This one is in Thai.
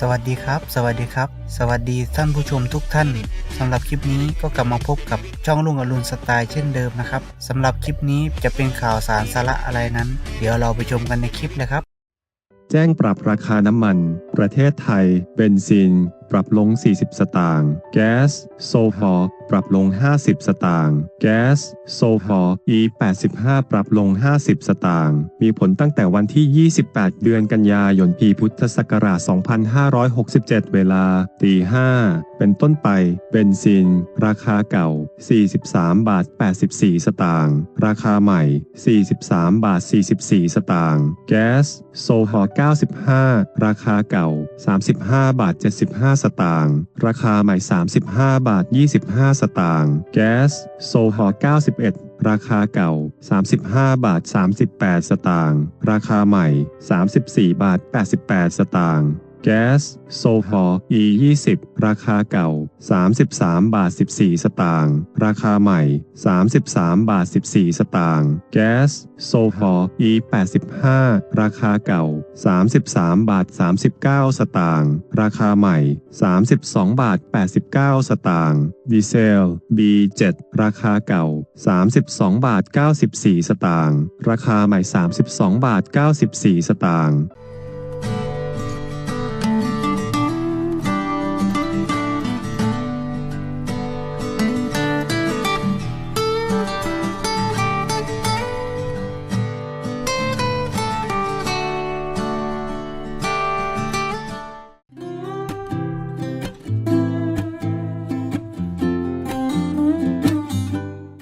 สวัสดีครับ สวัสดีครับ สวัสดีท่านผู้ชมทุกท่านสำหรับคลิปนี้ก็กลับมาพบกับช่องลุงอรุณสไตล์เช่นเดิมนะครับสำหรับคลิปนี้จะเป็นข่าวสารสาระอะไรนั้น เดี๋ยวเราไปชมกันในคลิปเลยครับ แจ้งปรับราคาน้ำมัน ประเทศไทย เบนซิน ปรับลง 40 สตางค์ แก๊สโซฮอล์ปรับลง 50 สตางค์ แก๊สโซฮอล์ E85 ปรับลง 50 สตางค์ มีผลตั้งแต่วันที่ 28 เดือนกันยายน ปีพุทธศักราช 2567 เวลาตี5เป็นต้นไป เบนซิน ราคาเก่า 43 บาท 84 สตางค์ ราคาใหม่ 43 บาท 44 สตางค์ แก๊สโซฮอล์ 95 ราคาเก่า 35 บาท 75สตางค์ ราคาใหม่ 35 บาท 25 สตางค์ แก๊ส โซฮอล์91 ราคาเก่า 35 บาท 38 สตางค์ ราคาใหม่ 34 บาท 88 สตางค์ แก๊สโซฮอล์ E20 ราคาเก่า 33 บาท 14 สตางค์ ราคาใหม่ 33 บาท 14 สตางค์ แก๊สโซฮอล์ E85 ราคาเก่า 33 บาท 39 สตางค์ ราคาใหม่ 32 บาท 89 สตางค์ ดีเซล B7 ราคาเก่า 32 บาท 94 สตางค์ ราคาใหม่ 32 บาท 94 สตางค์